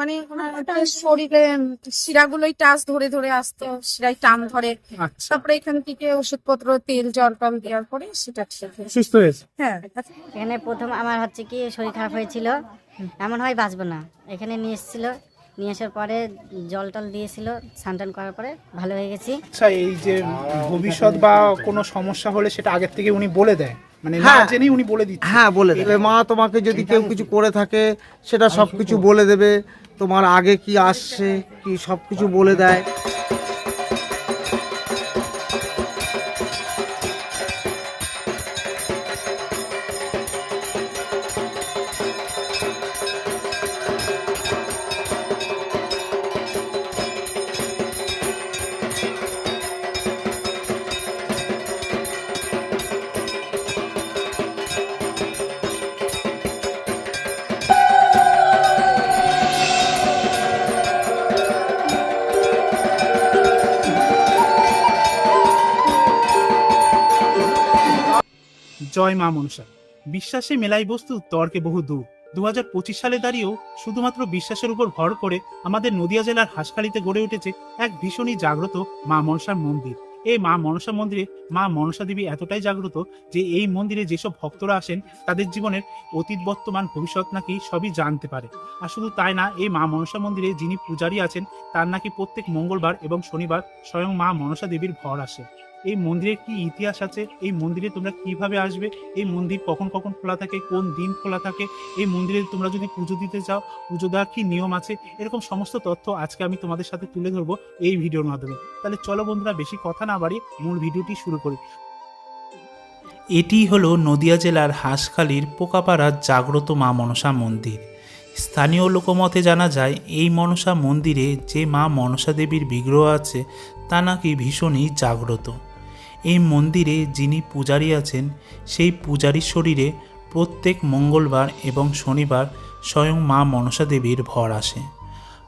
মানে ওনার একটা শরীরে শিরাগুলোই টাচ ধরে ধরে আসতো শিরায় টান ধরে। আচ্ছা। তারপরে এখান থেকে ওষুধপত্র তেল জল টল দেওয়ার পরে সেটা সুস্থ হয়েছে? হ্যাঁ। এখানে প্রথম আমার হচ্ছে কি শরীর খারাপ হয়েছিল। এমন হয় বাঁচবো না। এখানে নিয়ে এসেছিল। নিয়ে আসার পরে জল টল দিয়েছিল। স্নান টান করার পরে ভালো হয়ে গেছি। আচ্ছা এই যে ভবিষ্যৎ বা কোনো সমস্যা হলে সেটা আগের থেকে উনি বলে দেয়। মানে না হ্যাঁ। জেনেই উনি বলে দিচ্ছে হ্যাঁ বলে দেবে। মা তোমাকে যদি কেউ কিছু করে থাকে সেটা সবকিছু বলে দেবে। তোমার আগে কি আসছে কি সবকিছু বলে দেয়। জয় মা মনসা। বিশ্বাসে মেলাই বস্তু তর্কে বহু দূর। দু হাজার পঁচিশ সালে দাঁড়িয়েও শুধুমাত্র বিশ্বাসের উপর ভর করে আমাদের নদিয়া জেলার হাসখালিতে গড়ে উঠেছে এক ভীষণই জাগ্রত মা মনসার মন্দির। এই মা মনসা মন্দিরে মা মনসা দেবী এতটাই জাগ্রত যে এই মন্দিরে যেসব ভক্তরা আসেন, তাদের জীবনের অতীত বর্তমান ভবিষ্যৎ নাকি সবই জানতে পারে। আর শুধু তাই না, এই মা মনসা মন্দিরে যিনি পূজারী আছেন, তার নাকি প্রত্যেক মঙ্গলবার এবং শনিবার স্বয়ং মা মনসা দেবীর ভর আসে। এই মন্দিরের কি ইতিহাস আছে? এই মন্দিরে তোমরা কীভাবে আসবে? এই মন্দির কখন কখন খোলা থাকে? কোন দিন খোলা থাকে? এই মন্দিরে তোমরা যদি পুজো দিতে চাও, পুজো দেওয়ার কি নিয়ম আছে? এরকম সমস্ত তথ্য আজকে আমি তোমাদের সাথে তুলে ধরবো এই ভিডিওর মাধ্যমে। তাহলে চলো বন্ধুরা, বেশি কথা না বাড়িয়ে মূল ভিডিওটি শুরু করি। এটি হলো নদিয়া জেলার হাঁসখালির পোকাপাড়ার জাগ্রত মা মনসা মন্দির। স্থানীয় লোকমতে জানা যায়, এই মনসা মন্দিরে যে মা মনসা দেবীর বিগ্রহ আছে, তা নাকি ভীষণই জাগ্রত। এই মন্দিরে যিনি পূজারী আছেন, সেই পূজারীর শরীরে প্রত্যেক মঙ্গলবার এবং শনিবার স্বয়ং মা মনসা দেবীর ভর আসে।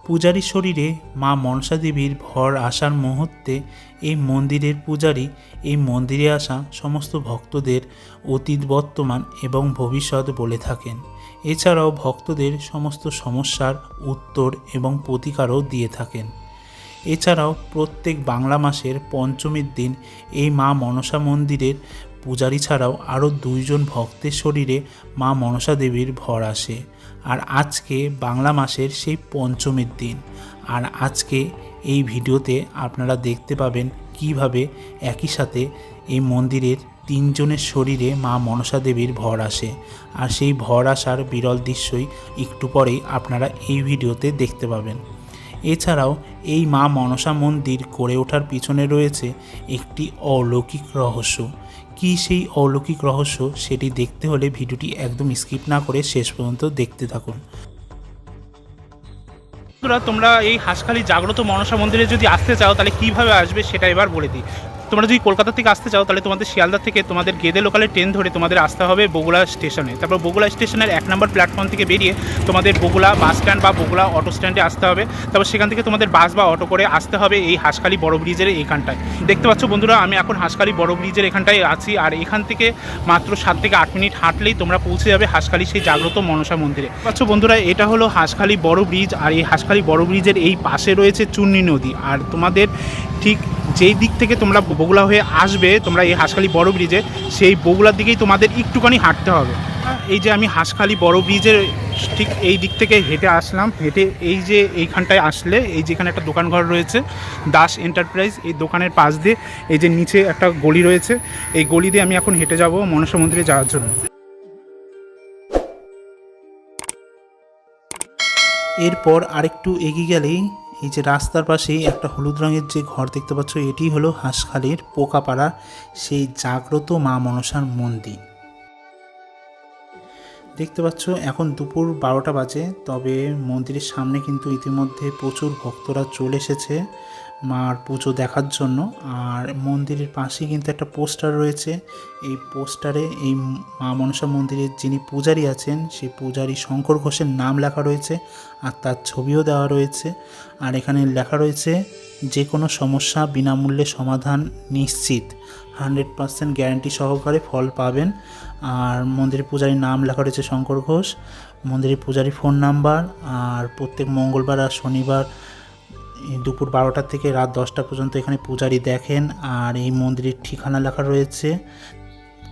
পূজারীর শরীরে মা মনসা দেবীর ভর আসার মুহূর্তে এই মন্দিরের পূজারী, এই মন্দিরে আসা সমস্ত ভক্তদের অতীত, বর্তমান এবং ভবিষ্যৎ বলে থাকেন। এছাড়াও ভক্তদের সমস্ত সমস্যার উত্তর এবং প্রতিকারও দিয়ে থাকেন। এছাড়াও প্রত্যেক বাংলা মাসের পঞ্চমীর দিন এই মা মনসা মন্দিরের পূজারী ছাড়াও আরও দুইজন ভক্তের শরীরে মা মনসা দেবীর ভর আসে। আর আজকে বাংলা মাসের সেই পঞ্চমীর দিন। আর আজকে এই ভিডিওতে আপনারা দেখতে পাবেন কীভাবে একই সাথে এই মন্দিরের তিনজনের শরীরে মা মনসা দেবীর ভর আসে। আর সেই ভর আসার বিরল দৃশ্যই একটু পরেই আপনারা এই ভিডিওতে দেখতে পাবেন। এছাড়াও এই মা মনসা মন্দির গড়ে ওঠার পিছনে রয়েছে একটি অলৌকিক রহস্য। কি সেই অলৌকিক রহস্য সেটি দেখতে হলে ভিডিওটি একদম স্কিপ না করে শেষ পর্যন্ত দেখতে থাকুন। তোমরা এই হাসখালি জাগ্রত মনসা মন্দিরে যদি আসতে চাও, তাহলে কীভাবে আসবে সেটা এবার বলে দিই। তোমরা যদি কলকাতা থেকে আসতে চাও, তাহলে তোমাদের শিয়ালদা থেকে তোমাদের গেদে লোকালে ট্রেন ধরে তোমাদের আসতে হবে বগুড়া স্টেশনে তারপর বগুড়া স্টেশনের এক নম্বর প্ল্যাটফর্ম থেকে বেরিয়ে তোমাদের বগুড়া বাস স্ট্যান্ড বা বগুড়া অটো স্ট্যান্ডে আসতে হবে। তারপর সেখান থেকে তোমাদের বাস বা অটো করে আসতে হবে এই হাঁসখালি বড় ব্রিজের এইখানটায় দেখতে পাচ্ছ বন্ধুরা, আমি এখন হাঁসখালি বড় ব্রিজের এখানটায় আছি আর এখান থেকে মাত্র সাত থেকে আট মিনিট হাঁটলেই তোমরা পৌঁছে যাবে হাঁসখালি সেই জাগ্রত মনসা মন্দিরে। পাচ্ছ বন্ধুরা, এটা হলো হাঁসখালি বড় ব্রিজ আর এই হাঁসখালি বড় ব্রিজের এই পাশে রয়েছে চুন্নি নদী। আর তোমাদের ঠিক যেই দিক থেকে তোমরা বগুলা হয়ে আসবে, তোমরা এই হাঁসখালি বড় ব্রিজে সেই বগুলার দিকেই তোমাদের একটুখানি হাঁটতে হবে। এই যে আমি হাঁসখালি বড় ব্রিজের ঠিক এই দিক থেকে হেঁটে আসলাম, হেঁটে এই যে এইখানটায় আসলে, এই যেখানে একটা দোকানঘর রয়েছে, দাস এন্টারপ্রাইজ এই দোকানের পাশ দিয়ে এই যে নিচে একটা গলি রয়েছে, এই গলি দিয়ে আমি এখন হেঁটে যাব মনসা মন্দিরে যাওয়ার জন্য। এরপর আরেকটু এগিয়ে গেলেই এই যে রাস্তার পাশেই একটা হলুদ রঙের যে ঘর দেখতে পাচ্ছ, এটি হলো হাঁসখালির পোকাপাড়া, সেই জাগ্রত মা মনসার মন্দির। দেখতে পাচ্ছ, এখন দুপুর বারোটা বাজে, তবে মন্দিরের সামনে কিন্তু ইতিমধ্যে প্রচুর ভক্তরা চলে এসেছে। মার পুজো দেখার জন্য। আর মন্দিরের পাশেই কিন্তু একটা পোস্টার রয়েছে। এই পোস্টারে এই মা মনসা মন্দিরের যিনি পূজারী আছেন, সেই পূজারী শঙ্কর ঘোষের নাম লেখা রয়েছে আর তার ছবিও দেওয়া রয়েছে। আর এখানে লেখা রয়েছে, যে কোনো সমস্যা বিনামূল্যে সমাধান নিশ্চিত। হান্ড্রেড পার্সেন্ট গ্যারান্টি সহকারে ফল পাবেন। আর মন্দিরের পূজারীর নাম লেখা রয়েছে শঙ্কর ঘোষ। মন্দিরের পূজারী ফোন নাম্বার। আর প্রত্যেক মঙ্গলবার আর শনিবার দুপুর বারোটা থেকে রাত দশটা পর্যন্ত এখানে পূজারি দেখেন, আর এই মন্দিরের ঠিকানা লেখা রয়েছে।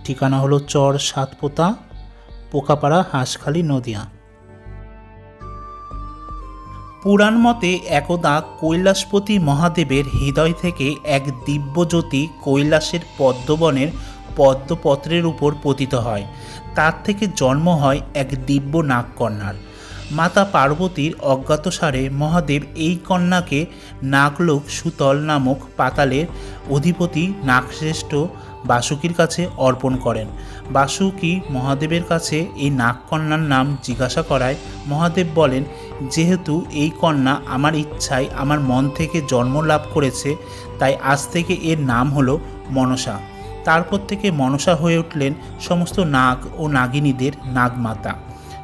ঠিকানা হলো চর সাতপোতা, পোকাপাড়া, হাঁসখালি, নদিয়া। পুরাণ মতে একদা কৈলাসপতি মহাদেবের হৃদয় থেকে এক দিব্যজ্যোতি কৈলাসের পদ্মবনের পদ্মপত্রের উপর পতিত হয়। তার থেকে জন্ম হয় এক দিব্য নাগকন্যার। মাতা পার্বতীর অজ্ঞাতসারে মহাদেব এই কন্যাকে নাগলোক সুতল নামক পাতালের অধিপতি নাগশ্রেষ্ঠ বাসুকির কাছে অর্পণ করেন। বাসুকি মহাদেবের কাছে এই নাগকন্যার নাম জিজ্ঞাসা করায়, মহাদেব বলেন, যেহেতু এই কন্যা আমার ইচ্ছায় আমার মন থেকে জন্ম লাভ করেছে, তাই আজ থেকে এর নাম হলো মনসা। তারপর থেকে মনসা হয়ে উঠলেন সমস্ত নাগ ও নাগিনীদের নাগমাতা।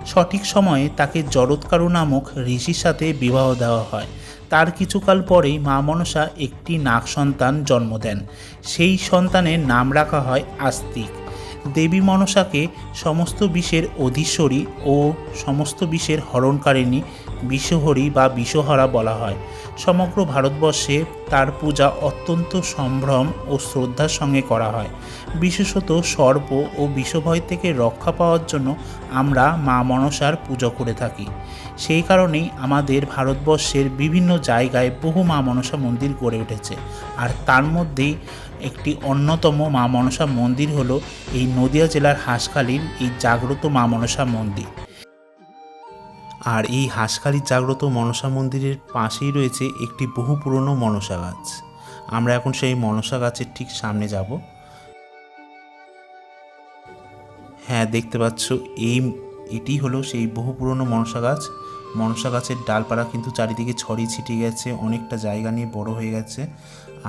সঠিক সময়ে তাকে জরৎকারু নামক ঋষির সাথে বিবাহ দেওয়া হয়। তার কিছুকাল পরেই মা মনসা একটি নাগ সন্তান জন্ম দেন। সেই সন্তানের নাম রাখা হয় আস্তিক। দেবী মনসাকে সমস্ত বিষের অধীশ্বরী ও সমস্ত বিষের হরণকারিণী, বিষহরী বা বিষহরা বলা হয়। সমগ্র ভারতবর্ষে তার পূজা অত্যন্ত সম্ভ্রম ও শ্রদ্ধার সঙ্গে করা হয়। বিশেষত সর্প ও বিষভয় থেকে রক্ষা পাওয়ার জন্য আমরা মা মনসার পুজো করে থাকি। সেই কারণেই আমাদের ভারতবর্ষের বিভিন্ন জায়গায় বহু মা মনসা মন্দির গড়ে উঠেছে। আর তার মধ্যেই একটি অন্যতম মা মনসা মন্দির হলো এই নদিয়া জেলার হাঁসখালির এই জাগ্রত মা মনসা মন্দির। আর এই হাঁসখালির জাগ্রত মনসা মন্দিরের পাশেই রয়েছে একটি বহু পুরনো মনসা গাছ। আমরা এখন সেই মনসা গাছের ঠিক সামনে যাব। হ্যাঁ দেখতে পাচ্ছ, এই, এটি হলো সেই বহু পুরনো মনসা গাছ। মনসা গাছের ডালপালা কিন্তু চারিদিকে ছড়িয়ে ছিটিয়ে গেছে, অনেকটা জায়গা নিয়ে বড় হয়ে গেছে।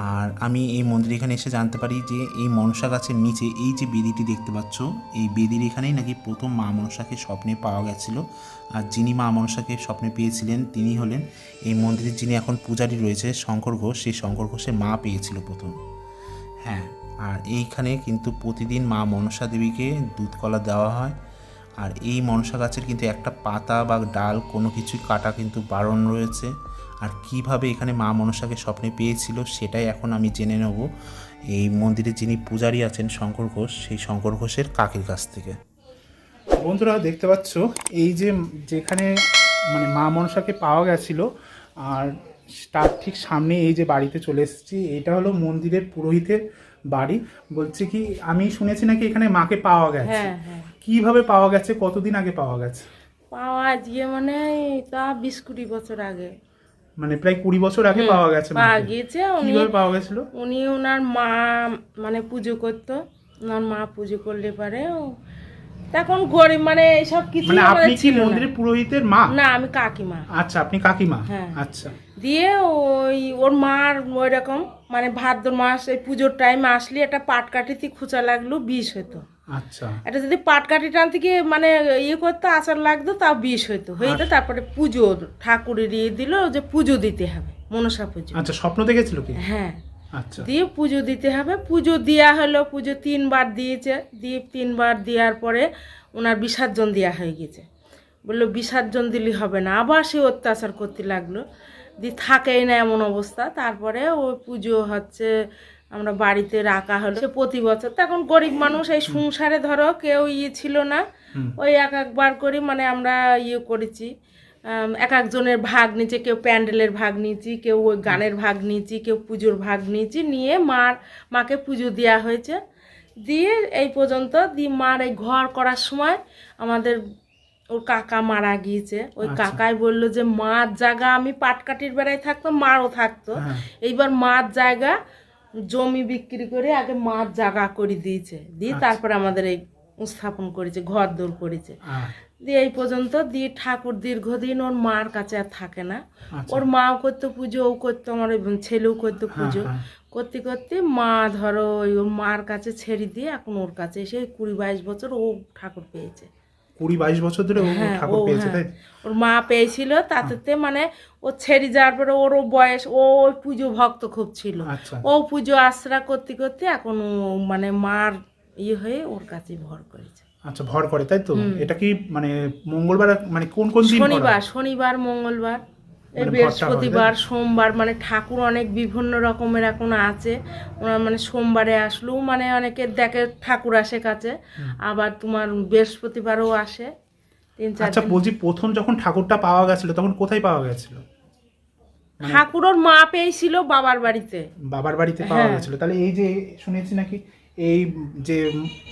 আর আমি এই মন্দির এখানে এসে জানতে পারি যে এই মনসা গাছের নিচে এই যে বেদিটি দেখতে পাচ্ছ, এই বেদির এখানেই নাকি প্রথম মা মনসাকে স্বপ্নে পাওয়া গেছিল। আর যিনি মা মনসাকে স্বপ্নে পেয়েছিলেন, তিনি হলেন এই মন্দিরের যিনি এখন পূজারী রয়েছে, শঙ্কর ঘোষ। সেই শঙ্কর ঘোষের মা পেয়েছিল প্রথম। হ্যাঁ আর এইখানে কিন্তু প্রতিদিন মা মনসা দেবীকে দুধ কলা দেওয়া হয়। আর এই মনসা গাছের কিন্তু একটা পাতা বা ডাল কোনো কিছুই কাটা কিন্তু বারণ রয়েছে। আর কীভাবে এখানে মা মনসাকে স্বপ্নে পেয়েছিল সেটাই এখন আমি জেনে নেব। এই মন্দিরে যিনি পূজারী আছেন শঙ্কর ঘোষ সেই শঙ্কর ঘোষের কাকের কাছ থেকে। বন্ধুরা দেখতে পাচ্ছ এই যে যেখানে মানে মা মনসাকে পাওয়া গেছিল আর তার ঠিক সামনে এই যে বাড়িতে চলে এসেছি এটা হলো মন্দিরের পুরোহিতের বাড়ি। বলছে কি আমি শুনেছি নাকি এখানে মাকে পাওয়া গেছে? হ্যাঁ হ্যাঁ। কীভাবে পাওয়া গেছে? কতদিন আগে পাওয়া গেছে? পাওয়া গিয়ে মানে তা বিশ কুড়ি বছর আগে। মানে প্রায় কুড়ি বছর আগে পাওয়া গেছে পাওয়া। গিয়েছে উনি কীভাবে পাওয়া গেছিল? উনি ওনার মা মানে পুজো করতো। ওনার মা পুজো করলে পারে ও- তখন গরিব মানে এইসব কিছু মানে আপনি কি মন্দিরের পুরোহিতের মা? না আমি কাকিমা। আচ্ছা আপনি কাকিমা? হ্যাঁ। আচ্ছা। দিয়ে ওই ওর মার ওই রকম মানে ভাদ্র মাস এই পুজোর টাইম আসলে একটা পাটকাঠিতে খুচা লাগল বিষ হতো। আচ্ছা। এটা যদি পাটকাঠি টানতে গিয়ে মানে ইয়ে করতে আচার লাগতো তাও বিষ হইতো। হইতো তারপরে পুজো ঠাকুরের ইয়ে দিল যে পুজো দিতে হবে মনসা পুজো। আচ্ছা স্বপ্ন দেখেছিল কি? হ্যাঁ। আচ্ছা। দিয়ে পুজো দিতে হবে। পুজো দেওয়া হলো পুজো তিনবার দিয়েছে। দিয়ে তিনবার দেওয়ার পরে ওনার বিসর্জন দেওয়া হয়ে গেছে। বলল বিসর্জন দিলে হবে না। আবার সে অত্যাচার করতে লাগল। দিয়ে থাকেই না এমন অবস্থা। তারপরে ওই পুজো হচ্ছে আমরা বাড়িতে রাখা হলো। প্রতি বছর। তখন গরিব মানুষ এই সংসারে ধরো কেউ ইয়ে ছিল না। ওই এক একবার করে মানে আমরা ইয়ে করেছি। এক একজনের ভাগ নিচে কেউ প্যান্ডেলের ভাগ নিয়েছি কেউ ওই গানের ভাগ নিয়েছি কেউ পুজোর ভাগ নিয়েছি নিয়ে মার মাকে পুজো দেওয়া হয়েছে। দিয়ে এই পর্যন্ত দিয়ে মার এই ঘর করার সময় আমাদের ওর কাকা মারা গিয়েছে। ওই কাকাই বলল যে মার জায়গা আমি পাটকাঠির বেড়ায় থাকতাম মারও থাকতো। হ্যাঁ। এইবার মার জায়গা জমি বিক্রি করে আগে মার জাগা করে দিয়েছে। দিয়ে তারপরে আমাদের এই স্থাপন করেছে ঘর দৌড় করেছে। দিয়ে এই পর্যন্ত দিয়ে ঠাকুর দীর্ঘদিন ওর মার কাছে আর থাকে না। আচ্ছা। ওর মাও করতো পুজো ও করতো আমার ওই ছেলেও করতো পুজো। হ্যাঁ। করতে করতে মা ধরো ওই ওর মার কাছে ছেড়ে দিয়ে এখন ওর কাছে এসে কুড়ি বাইশ বছর ও ঠাকুর পেয়েছে। কুড়ি বাইশ বছর ধরে ও হ্যাঁ, ঠাকুর পেয়েছে হ্যাঁ। তাই? ওর মা পেয়েছিল তাতে মানে ও ছেড়ে যাওয়ার পরে ওর বয়স ও ওই পুজো ভক্ত খুব ছিল। আচ্ছা। ও পুজো আশ্রা করতে করতে এখন মানে মার ইয়ে হয়ে ওর কাছে ভর করেছে। আচ্ছা ভর করে তাই তো? এটা কি মানে মঙ্গলবার মানে কোন কোন শনিবার শনিবার মঙ্গলবার। এই মানে বৃহস্পতিবার সোমবার মানে ঠাকুর অনেক বিভিন্ন রকমের এখন আছে। ওনার মানে সোমবারে আসলেও মানে অনেকে দেখে ঠাকুর আসে কাছে। আবার তোমার বৃহস্পতিবারও আসে তিন চার আচ্ছা। বলছি প্রথম যখন ঠাকুরটা পাওয়া গেছিল তখন কোথায় পাওয়া গেছিল? ঠাকুর ওর মা পেয়েছিল বাবার বাড়িতে। বাবার বাড়িতে পাওয়া হ্যাঁ। গেছিল। তাহলে এই যে শুনেছি নাকি এই যে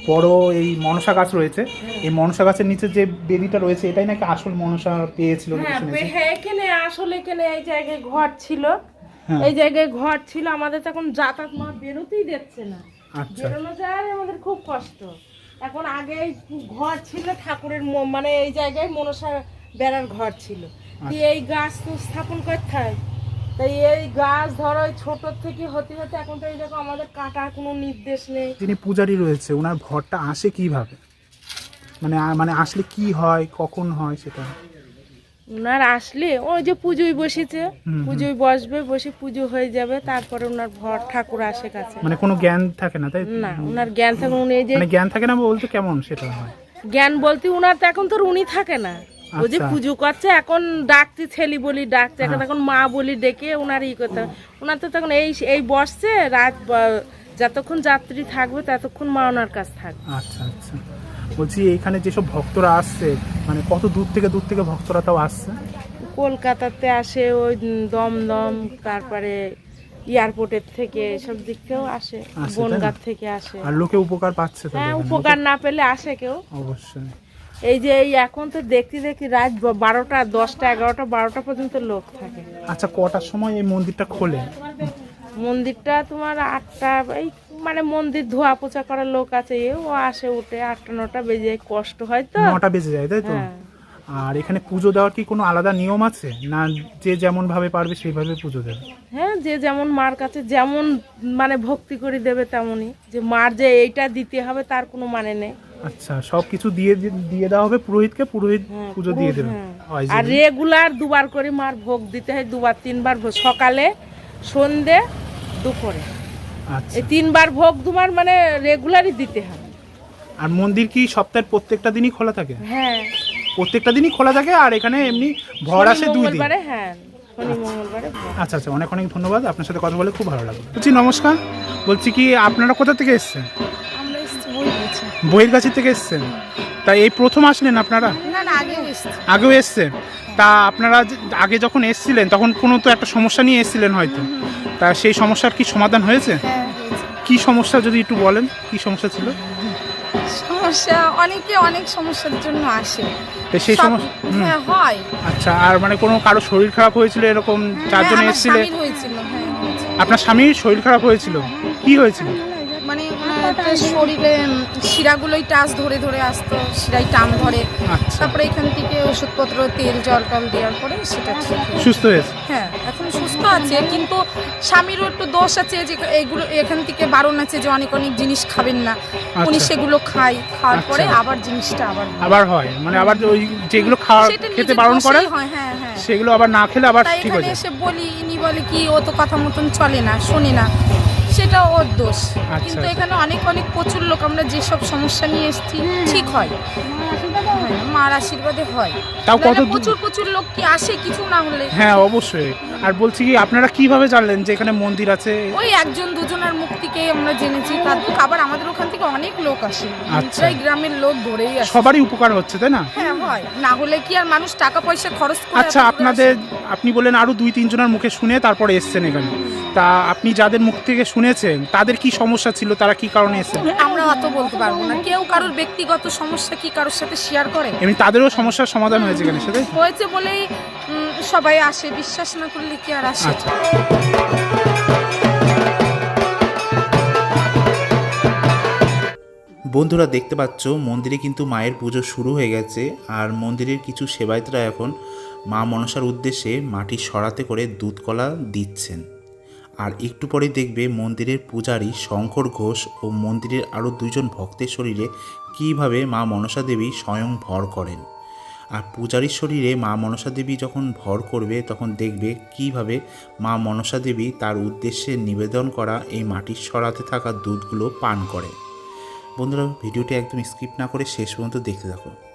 বড় এই মনসা গাছ রয়েছে এই মনসা গাছের নিচে যে বেদিটা রয়েছে এটাই নাকি আসল মনসা পেয়েছিল হ্যাঁ হ্যাঁ এখানে আসলে এখানে এই জায়গায় ঘর ছিল। হ্যাঁ। এই জায়গায় ঘর ছিল আমাদের তখন যাতায়াত মা বেরোতেই দিচ্ছে না। আচ্ছা। বেরোনো যায় আমাদের খুব কষ্ট। এখন আগে এই ঘর ছিল ঠাকুরের মানে এই জায়গায় মনসা বেড়ার ঘর ছিল। দিয়ে এই গাছ তো স্থাপন করতে হয়। তাই এই গাছ ধরো ছোট থেকে হতে হতে এখন তো এই দেখো আমাদের কাটার কোনো নির্দেশ নেই। যিনি পূজারি রয়েছে ওনার ভরটা আসে কীভাবে? মানে মানে আসলে কি হয় কখন হয় সেটা? ওনার আসলে ওই যে পুজোয় বসেছে। পুজোয় বসবে বসে পুজো হয়ে যাবে তারপরে ওনার ভর ঠাকুর আসে কাছে। মানে কোনো জ্ঞান থাকে না তাই? না ওনার জ্ঞান থাকে উনি যে মানে জ্ঞান থাকে না বলতে কেমন সেটা হয়? জ্ঞান বলতে উনার তো এখন তো উনি থাকে না। ও যে আচ্ছা। পুজো করছে এখন ডাকতে ছেলি বলি ডাকছে এখন হ্যাঁ। এখন মা বলি ডেকে ওনার ই করতে। ওনার তো তখন এই এই বসছে রাত যতক্ষণ যাত্রী থাকবে ততক্ষণ মা ওনার কাছে থাকবে। আচ্ছা আচ্ছা। বলছি এইখানে যেসব ভক্তরা আসছে মানে কত দূর থেকে দূর থেকে ভক্তরা তাও আসছে? কলকাতাতে আসে ওই দমদম তারপরে এয়ারপোর্টের থেকে সব দিক থেকেও আসে আসে, বনগাঁ থেকে আসে। আর লোকে উপকার পাচ্ছে হ্যাঁ উপকার না পেলে আসে কেউ। অবশ্যই। এই যে এই এখন তো দেখতে দেখি রাত বারোটা দশটা এগারোটা বারোটা পর্যন্ত লোক থাকে। আচ্ছা কটার সময় এই মন্দিরটা খোলে? মন্দিরটা তোমার আটটা এই মানে মন্দির ধোয়া পোছা করার লোক আছে এ ও আসে উঠে আটটা নটা বেজে যায়, কষ্ট হয় তো। নটা বেজে যায় তাই তো? হ্যাঁ। আর এখানে পুজো দেওয়ার কি কোনো আলাদা নিয়ম আছে? না যে যেমন ভাবে পারবে সেইভাবে পুজো দেবে? হ্যাঁ যে যেমন মার কাছে যেমন মানে ভক্তি করে দেবে তেমনই। যে মার যে এইটা দিতে হবে তার কোনো মানে নেই। আচ্ছা সব কিছু দিয়ে দিয়ে দেওয়া হবে পুরোহিতকে পুরোহিত হ্যাঁ, পুজো দিয়ে দেবে হ্যাঁ। আর রেগুলার দুবার করে মার ভোগ দিতে হয় দুবার তিনবার ভোগ সকালে সন্ধে দুপুরে। আচ্ছা। এই তিনবার ভোগ দুবার মানে রেগুলারই দিতে হয়। আর মন্দির কি সপ্তাহের প্রত্যেকটা দিনই খোলা থাকে? হ্যাঁ। প্রত্যেকটা দিনই খোলা থাকে আর এখানে এমনি ভর আসে দুই দিন? হ্যাঁ ভোগ। আচ্ছা আচ্ছা অনেক অনেক ধন্যবাদ। আপনার সাথে কথা বলে খুব ভালো লাগল। বলছি নমস্কার। বলছি কি আপনারা কোথা থেকে এসছেন? বইয়ের কাছে থেকে এসছেন? তা এই প্রথম আসলেন আপনারা? আগেও এসেছি। এসছেন? তা আপনারা আগে যখন এসছিলেন তখন কোনো তো একটা সমস্যা নিয়ে এসছিলেন হয়তো। তা সেই সমস্যার কি সমাধান হয়েছে? হ্যাঁ কি সমস্যা যদি একটু বলেন কি সমস্যা ছিল? সমস্যা অনেকে অনেক সমস্যার জন্য আসে। সেই সমস্যা হ্যাঁ হয়। আচ্ছা আর মানে কোনো কারও শরীর খারাপ হয়েছিল এরকম চারজন হ্যাঁ, এসেছিলে? স্বামীর হয়েছিল হ্যাঁ হয়েছে। আপনার স্বামীর শরীর খারাপ হয়েছিল? কি হয়েছিল? একটা শরীরে শিরাগুলোই টাচ ধরে ধরে আসতো শিরায় টান ধরে। আচ্ছা। তারপরে এখান থেকে ওষুধপত্র তেল জল টল দেওয়ার পরে সেটা সুস্থ হয়েছে? হ্যাঁ এখন সুস্থ আছে কিন্তু স্বামীরও একটু দোষ আছে যে এইগুলো এখান থেকে বারণ আছে যে অনেক অনেক জিনিস খাবেন না। উনি আচ্ছা। সেগুলো খায় খাওয়ার পরে আচ্ছা। আবার জিনিসটা আবার আবার হয় মানে আবার ওই যেগুলো খাওয়া খেতে বারণ করে হয় হ্যাঁ হ্যাঁ। সেগুলো আবার না খেলে আবার ঠিক হয়ে যায়। এসে বলি ইনি বলে কি ও তো কথা মতন চলে না শোনে না। সেটা ওর দোষ। আচ্ছা, কিন্তু আচ্ছা। এখানে অনেক অনেক প্রচুর লোক আমরা যেসব সমস্যা নিয়ে এসেছি ঠিক হয়। হ্যাঁ, মার আশীর্বাদে হয়। তাও কত দূর- প্রচুর প্রচুর লোক কি আসে কিছু না হলে। হ্যাঁ অবশ্যই। আর বলছি কি আপনারা কীভাবে জানলেন যে এখানে মন্দির আছে? ওই একজন দুজনের মুখ থেকে আমরা জেনেছি তারপর আবার আমাদের ওখান থেকে অনেক লোক আসে। আচ্ছা। প্রায় গ্রামের লোক ধরেই আসে। সবারই উপকার হচ্ছে তাই না? হ্যাঁ হয়। না হলে কি আর মানুষ টাকা পয়সা খরচ করে আচ্ছা এত দূরে আপনাদের আপনি বলেন আরও দুই তিনজনের মুখে শুনে তারপরে এসছেন এখানে। তা আপনি যাদের মুখ থেকে শুনেছেন তাদের কি সমস্যা ছিল? তারা কি কারণে এসেছেন? আমরা অত বলতে পারব না। কেউ কারোর ব্যক্তিগত সমস্যা কি কারোর সাথে শেয়ার করে। এমনি তাদেরও সমস্যার সমাধান হয়েছে এখানে সাথে হয়েছে বলেই সবাই আসে বিশ্বাস না করলে কি আর আসে? আচ্ছা। বন্ধুরা দেখতে পাচ্ছ মন্দিরে কিন্তু মায়ের পুজো শুরু হয়ে গেছে আর মন্দিরের কিছু সেবায়তরা এখন মা মনসার উদ্দেশ্যে মাটি সরাতে করে দুধ কলা দিচ্ছেন। আর একটু পরে দেখবে মন্দিরের পূজারী শঙ্কর ঘোষ ও মন্দিরের আরও দুজন ভক্তের শরীরে কীভাবে মা মনসা দেবী স্বয়ং ভর করেন? আর পূজারীর শরীরে মা মনসা দেবী যখন ভর করবে, তখন দেখবে কীভাবে মা মনসা দেবী তার উদ্দেশ্যে নিবেদন করা এই মাটির সরাতে থাকা দুধগুলো পান করে। বন্ধুরা, ভিডিওটি একদম স্কিপ না করে শেষ পর্যন্ত দেখতে থাকো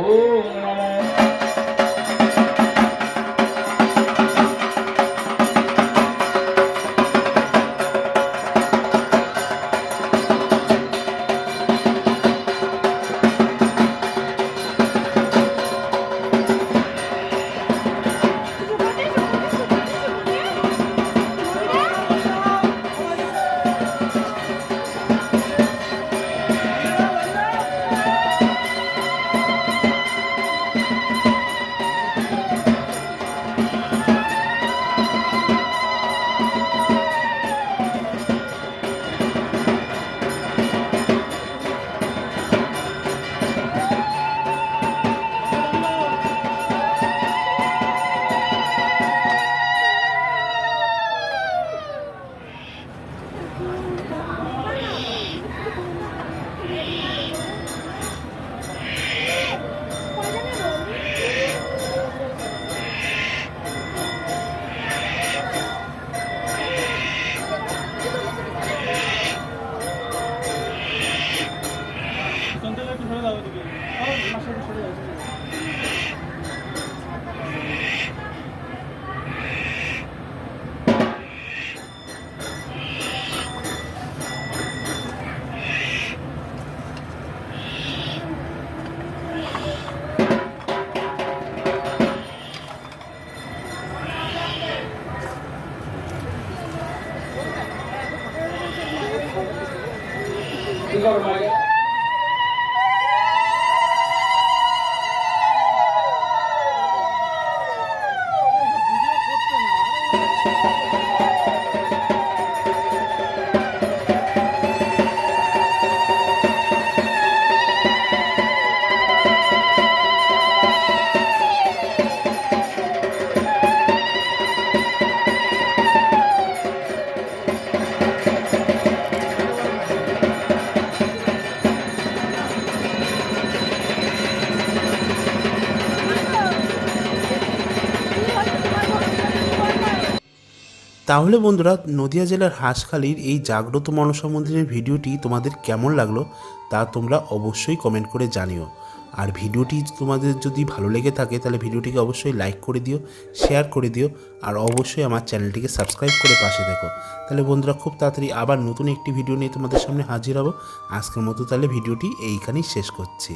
ॐ नमो তাহলে বন্ধুরা নদিয়া জেলার হাঁসখালির এই জাগ্রত মনসা মন্দিরের ভিডিওটি তোমাদের কেমন লাগল তা তোমরা অবশ্যই কমেন্ট করে জানিও। আর ভিডিওটি তোমাদের যদি ভালো লেগে থাকে তাহলে ভিডিওটিকে অবশ্যই লাইক করে দিও শেয়ার করে দিও, আর অবশ্যই আমার চ্যানেলটিকে সাবস্ক্রাইব করে পাশে দেখো তাহলে বন্ধুরা খুব তাড়াতাড়ি আবার নতুন একটি ভিডিও নিয়ে তোমাদের সামনে হাজির হব। আজকের মতো তাহলে ভিডিওটি এইখানেই শেষ করছি।